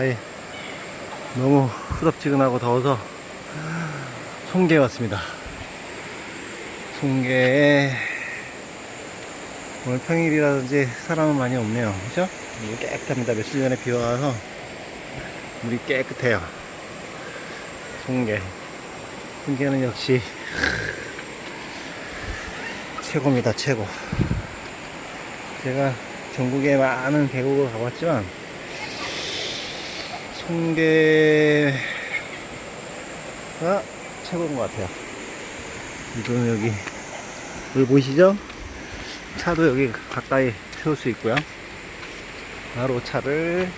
아예 너무 후덥지근하고 더워서 송계에 왔습니다. 송계에 오늘 평일이라든지 사람은 많이 없네요. 그죠? 물 깨끗합니다. 며칠 전에 비 와서 물이 깨끗해요. 송계. 송계는 역시 최고입니다. 최고. 제가 전국에 많은 계곡을 가봤지만 송계가 최고인 것 같아요. 이거는 여기 여기 보이시죠? 차도 여기 가까이 세울 수 있고요. 바로 차를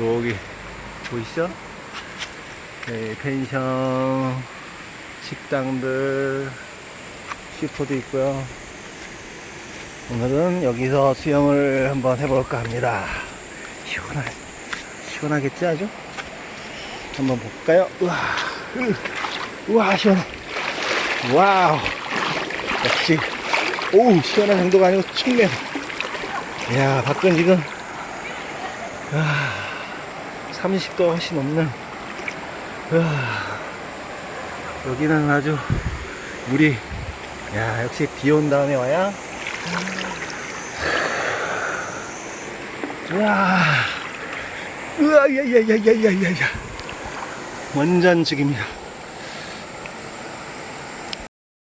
여기 보이시죠? 네, 펜션, 식당들, 슈퍼도 있고요. 오늘은 여기서 수영을 한번 해볼까 합니다. 시원하, 시원하겠지 아주? 한번 볼까요? 우와, 으, 우와, 시원해. 와우. 역시, 오우, 시원한 정도가 아니고 충면. 이야, 밖은 지금, 아, 30도 훨씬 넘는, 우와, 여기는 아주 물이, 야, 역시 비 온 다음에 와야 우와, 우와, 야, 야, 야, 야, 야, 야, 야. 완전 죽입니다.